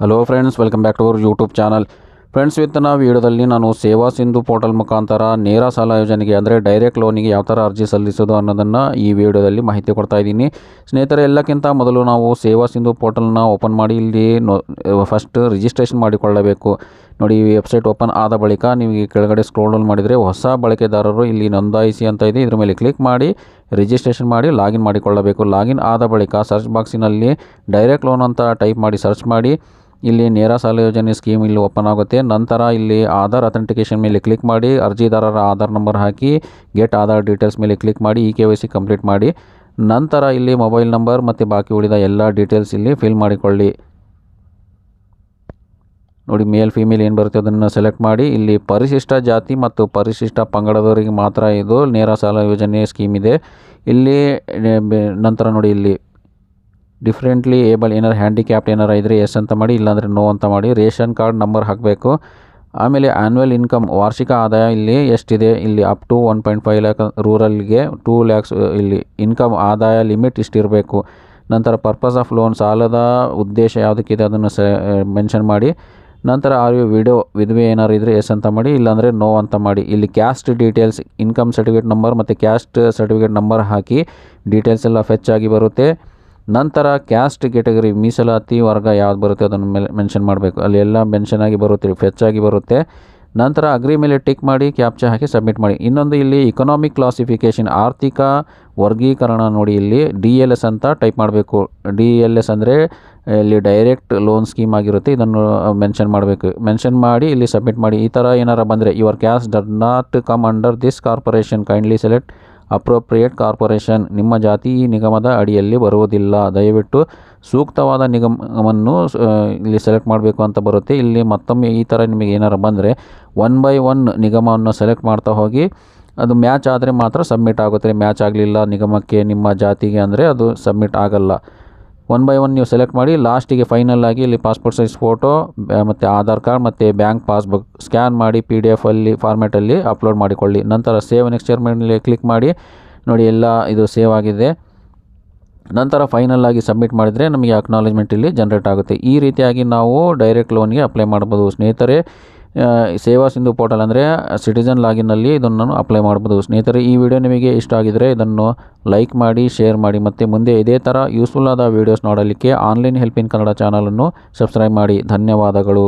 Hello friends welcome back to our YouTube channel friends ಇವತ್ತಿನ ವಿಡಿಯೋದಲ್ಲಿ ನಾನು ಸೇವಾ ಸಿಂಧು ಪೋರ್ಟಲ್ ಮುಖಾಂತರ ನೇರ ಸಾಲ ಯೋಜನೆಗೆ ಅಂದರೆ ಡೈರೆಕ್ಟ್ ಲೋನಿಗೆ ಯಾವ ಥರ ಅರ್ಜಿ ಸಲ್ಲಿಸೋದು ಅನ್ನೋದನ್ನು ಈ ವಿಡಿಯೋದಲ್ಲಿ ಮಾಹಿತಿ ಕೊಡ್ತಾ ಇದ್ದೀನಿ. ಸ್ನೇಹಿತರೆ, ಎಲ್ಲಕ್ಕಿಂತ ಮೊದಲು ನಾವು ಸೇವಾ ಸಿಂಧು ಪೋರ್ಟಲ್ನ ಓಪನ್ ಮಾಡಿ ಇಲ್ಲಿ ಫಸ್ಟ್ ರಿಜಿಸ್ಟ್ರೇಷನ್ ಮಾಡಿಕೊಳ್ಳಬೇಕು. ನೋಡಿ, ಈ ವೆಬ್ಸೈಟ್ ಓಪನ್ ಆದ ಬಳಿಕ ನಿಮಗೆ ಕೆಳಗಡೆ ಸ್ಕ್ರೋಲ್ ಡೌನ್ ಮಾಡಿದರೆ ಹೊಸ ಬಳಕೆದಾರರು ಇಲ್ಲಿ ನೋಂದಾಯಿಸಿ ಅಂತ ಇದೆ. ಇದ್ರ ಮೇಲೆ ಕ್ಲಿಕ್ ಮಾಡಿ ರಿಜಿಸ್ಟ್ರೇಷನ್ ಮಾಡಿ ಲಾಗಿನ್ ಮಾಡಿಕೊಳ್ಳಬೇಕು. ಲಾಗಿನ್ ಆದ ಬಳಿಕ ಸರ್ಚ್ ಬಾಕ್ಸಿನಲ್ಲಿ ಡೈರೆಕ್ಟ್ ಲೋನ್ ಅಂತ ಟೈಪ್ ಮಾಡಿ ಸರ್ಚ್ ಮಾಡಿ. ಇಲ್ಲಿ ನೇರ ಸಾಲ ಯೋಜನೆ ಸ್ಕೀಮ್ ಇಲ್ಲಿ ಓಪನ್ ಆಗುತ್ತೆ. ನಂತರ ಇಲ್ಲಿ ಆಧಾರ್ ಅಥೆಂಟಿಕೇಷನ್ ಮೇಲೆ ಕ್ಲಿಕ್ ಮಾಡಿ, ಅರ್ಜಿದಾರರ ಆಧಾರ್ ನಂಬರ್ ಹಾಕಿ ಗೆಟ್ ಆಧಾರ್ ಡೀಟೇಲ್ಸ್ ಮೇಲೆ ಕ್ಲಿಕ್ ಮಾಡಿ E K Y C complete ಮಾಡಿ. ನಂತರ ಇಲ್ಲಿ ಮೊಬೈಲ್ ನಂಬರ್ ಮತ್ತು ಬಾಕಿ ಉಳಿದ ಎಲ್ಲ ಡೀಟೇಲ್ಸ್ ಇಲ್ಲಿ ಫಿಲ್ ಮಾಡಿಕೊಳ್ಳಿ. ನೋಡಿ ಮೇಲ್ ಫಿಮೇಲ್ ಏನು ಬರುತ್ತೆ ಅದನ್ನು ಸೆಲೆಕ್ಟ್ ಮಾಡಿ. ಇಲ್ಲಿ ಪರಿಶಿಷ್ಟ ಜಾತಿ ಮತ್ತು ಪರಿಶಿಷ್ಟ ಪಂಗಡದವರಿಗೆ ಮಾತ್ರ ಇದು ನೇರ ಸಾಲ ಯೋಜನೆ ಸ್ಕೀಮ್ ಇದೆ. ಇಲ್ಲಿ ನಂತರ ನೋಡಿ ಇಲ್ಲಿ. ಡಿಫ್ರೆಂಟ್ಲಿ ಏಬಲ್ ಏನಾರು ಹ್ಯಾಂಡಿಕ್ಯಾಪ್ಟ್ ಏನಾರು ಇದ್ದರೆ ಎಸ್ ಅಂತ ಮಾಡಿ, ಇಲ್ಲಾಂದರೆ ನೋ ಅಂತ ಮಾಡಿ, ರೇಷನ್ ಕಾರ್ಡ್ ನಂಬರ್ ಹಾಕಬೇಕು. ಆಮೇಲೆ ಆ್ಯನ್ಯುವಲ್ ಇನ್ಕಮ್ ವಾರ್ಷಿಕ ಆದಾಯ ಇಲ್ಲಿ ಎಷ್ಟಿದೆ? ಇಲ್ಲಿ up to one point five lakh ರೂರಲ್ಗೆ two lakhs ಇಲ್ಲಿ ಇನ್ಕಮ್ ಆದಾಯ ಲಿಮಿಟ್ ಇಷ್ಟಿರಬೇಕು. ನಂತರ ಪರ್ಪಸ್ ಆಫ್ ಲೋನ್ ಸಾಲದ ಉದ್ದೇಶ ಯಾವುದಕ್ಕಿದೆ ಅದನ್ನು ಸ ಮೆನ್ಷನ್ ಮಾಡಿ. ನಂತರ ಆರ್ ಯು ವಿಡಿಯೋ ವಿಧವೆ ಏನಾರು ಇದ್ದರೆ ಎಸ್ ಅಂತ ಮಾಡಿ, ಇಲ್ಲಾಂದರೆ ನೋ ಅಂತ ಮಾಡಿ. ಇಲ್ಲಿ caste details income certificate number ಮತ್ತು ಕ್ಯಾಸ್ಟ್ ಸರ್ಟಿಫಿಕೇಟ್ ನಂಬರ್ ಹಾಕಿ ಡೀಟೇಲ್ಸ್ ಎಲ್ಲ ಫೆಚ್ ಆಗಿ ಬರುತ್ತೆ. ನಂತರ ಕ್ಯಾಸ್ಟ್ ಕೆಟಗರಿ ಮೀಸಲಾತಿ ವರ್ಗ ಯಾವ್ದು ಬರುತ್ತೆ ಅದನ್ನು ಮೆನ್ಷನ್ ಮಾಡಬೇಕು. ಅಲ್ಲಿ ಎಲ್ಲ ಮೆನ್ಷನ್ ಆಗಿ ಬರುತ್ತೆ ಫೆಚ್ ಆಗಿ ಬರುತ್ತೆ. ನಂತರ ಅಗ್ರಿ ಮೇಲೆ ಟಿಕ್ ಮಾಡಿ ಕ್ಯಾಪ್ಚಾ ಹಾಕಿ ಸಬ್ಮಿಟ್ ಮಾಡಿ. ಇನ್ನೊಂದು ಇಲ್ಲಿ ಇಕನಾಮಿಕ್ ಕ್ಲಾಸಿಫಿಕೇಷನ್ ಆರ್ಥಿಕ ವರ್ಗೀಕರಣ ನೋಡಿ ಇಲ್ಲಿ ಡಿ ಎಲ್ ಎಸ್ ಅಂತ ಟೈಪ್ ಮಾಡಬೇಕು. ಡಿ ಎಲ್ ಎಸ್ ಅಂದರೆ ಇಲ್ಲಿ ಡೈರೆಕ್ಟ್ ಲೋನ್ ಸ್ಕೀಮ್ ಆಗಿರುತ್ತೆ, ಇದನ್ನು ಮೆನ್ಷನ್ ಮಾಡಬೇಕು. ಮೆನ್ಷನ್ ಮಾಡಿ, ಇಲ್ಲಿ ಸಬ್ಮಿಟ್ ಮಾಡಿ. ಈ ಥರ ಏನಾರು ಬಂದರೆ your caste did not come under this corporation kindly select appropriate corporation ನಿಮ್ಮ ಜಾತಿ ಈ ನಿಗಮದ ಅಡಿಯಲ್ಲಿ ಬರುವುದಿಲ್ಲ. ದಯವಿಟ್ಟು ಸೂಕ್ತವಾದ ನಿಗಮವನ್ನು ಇಲ್ಲಿ ಸೆಲೆಕ್ಟ್ ಮಾಡಬೇಕು ಅಂತ ಬರುತ್ತೆ. ಇಲ್ಲಿ ಮತ್ತೊಮ್ಮೆ ಈ ಥರ ನಿಮಗೆ ಏನಾರು ಬಂದರೆ ಒನ್ ಬೈ ಒನ್ ನಿಗಮವನ್ನು ಸೆಲೆಕ್ಟ್ ಮಾಡ್ತಾ ಹೋಗಿ, ಅದು ಮ್ಯಾಚ್ ಆದರೆ ಮಾತ್ರ ಸಬ್ಮಿಟ್ ಆಗುತ್ತೆ. ಮ್ಯಾಚ್ ಆಗಲಿಲ್ಲ ನಿಗಮಕ್ಕೆ ನಿಮ್ಮ ಜಾತಿಗೆ ಅಂದರೆ ಅದು ಸಬ್ಮಿಟ್ ಆಗಲ್ಲ. ಒನ್ ಬೈ ಒನ್ ನೀವು ಸೆಲೆಕ್ಟ್ ಮಾಡಿ ಲಾಸ್ಟಿಗೆ ಫೈನಲ್ ಆಗಿ ಇಲ್ಲಿ ಪಾಸ್ಪೋರ್ಟ್ ಸೈಜ್ ಫೋಟೋ ಮತ್ತು ಆಧಾರ್ ಕಾರ್ಡ್, ಮತ್ತು ಬ್ಯಾಂಕ್ ಪಾಸ್ಬುಕ್ ಸ್ಕ್ಯಾನ್ ಮಾಡಿ ಪಿ ಡಿ ಎಫಲ್ಲಿ ಫಾರ್ಮ್ಯಾಟಲ್ಲಿ ಅಪ್ಲೋಡ್ ಮಾಡಿಕೊಳ್ಳಿ. ನಂತರ ಸೇವ್ ನೆಕ್ಸ್ಟ್ ಇಯರ್ ಕ್ಲಿಕ್ ಮಾಡಿ, ನೋಡಿ ಎಲ್ಲ ಇದು ಸೇವ್ ಆಗಿದೆ. ನಂತರ ಫೈನಲ್ ಆಗಿ ಸಬ್ಮಿಟ್ ಮಾಡಿದರೆ ನಮಗೆ ಅಕ್ನಾಲೇಜ್ಮೆಂಟ್ ಇಲ್ಲಿ ಜನ್ರೇಟ್ ಆಗುತ್ತೆ. ಈ ರೀತಿಯಾಗಿ ನಾವು ಡೈರೆಕ್ಟ್ ಲೋನ್ಗೆ ಅಪ್ಲೈ ಮಾಡ್ಬೋದು ಸ್ನೇಹಿತರೆ. ಸೇವಾ ಸಿಂಧು ಪೋರ್ಟಲ್ ಅಂದರೆ ಸಿಟಿಜನ್ ಲಾಗಿನಲ್ಲಿ ಇದನ್ನು ಅಪ್ಲೈ ಮಾಡ್ಬೋದು. ಸ್ನೇಹಿತರೆ, ಈ ವಿಡಿಯೋ ನಿಮಗೆ ಇಷ್ಟ ಆಗಿದರೆ ಇದನ್ನು ಲೈಕ್ ಮಾಡಿ ಶೇರ್ ಮಾಡಿ, ಮತ್ತು ಮುಂದೆ ಇದೇ ಥರ ಯೂಸ್ಫುಲ್ ಆದ ವೀಡಿಯೋಸ್ ನೋಡಲಿಕ್ಕೆ ಆನ್ಲೈನ್ ಹೆಲ್ಪಿನ್ ಕನ್ನಡ ಚಾನಲನ್ನು ಸಬ್ಸ್ಕ್ರೈಬ್ ಮಾಡಿ. ಧನ್ಯವಾದಗಳು.